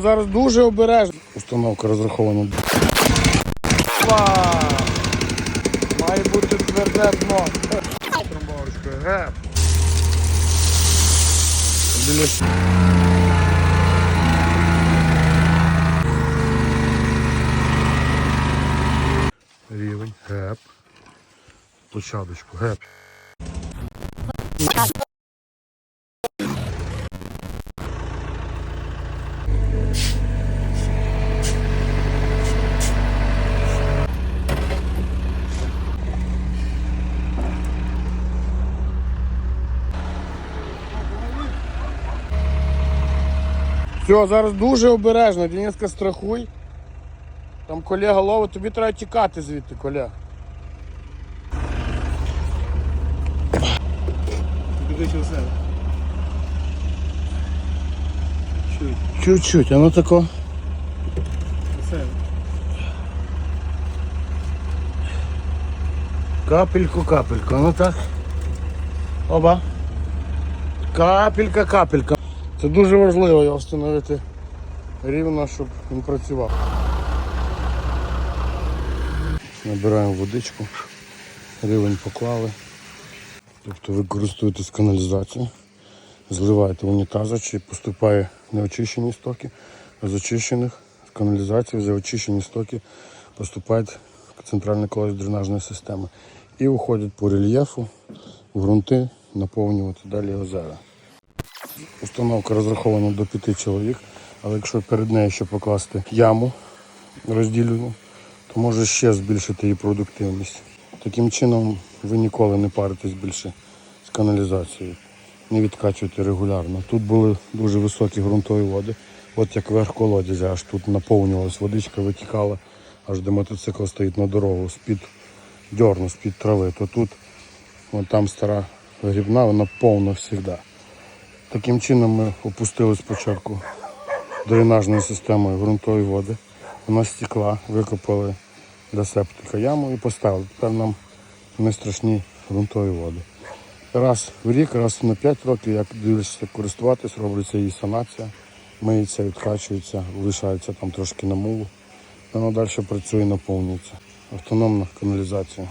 Зараз дуже обережно. Установка розрахована. Опа! Має бути тверде дно. Трамбовочкою. Геп. Рівень, геп. Площадочку, геп. Все, зараз дуже обережно, Дениска страхуй. Там колега ловить, тобі треба тікати звідти, колега. Чуть-чуть. Чуть-чуть, а ну тако. Капельку, капельку, ну так. Оба. Капелька, капелька. Це дуже важливо його встановити рівно, щоб він працював. Набираємо водичку, рівень поклали. Тобто ви користуєтесь каналізацією, зливаєте в унітази, чи поступає неочищені стоки, а з очищених з каналізації вже очищені стоки поступають в центральний колодязь дренажної системи і уходять по рельєфу в ґрунти, наповнювати далі озера. Установка розрахована до п'яти чоловік, але якщо перед нею ще покласти яму розділену, то може ще збільшити її продуктивність. Таким чином ви ніколи не паритесь більше з каналізацією, не відкачуєте регулярно. Тут були дуже високі ґрунтові води, от як верх колодязя, аж тут наповнювалась водичка, витікала, аж де мотоцикл стоїть на дорогу, з-під дьорну, з-під трави, то тут вон там стара грібна, вона повна завжди. Таким чином ми опустили спочатку дренажною системою ґрунтові води. Вона стекла, викопали для септика яму і поставили. Тепер нам не страшні ґрунтові води. Раз в рік, раз на 5 років, як дивишся користуватись, робиться її санація, миється, відкачується, лишається там трошки намулу. Воно далі працює, наповнюється. Автономна каналізація.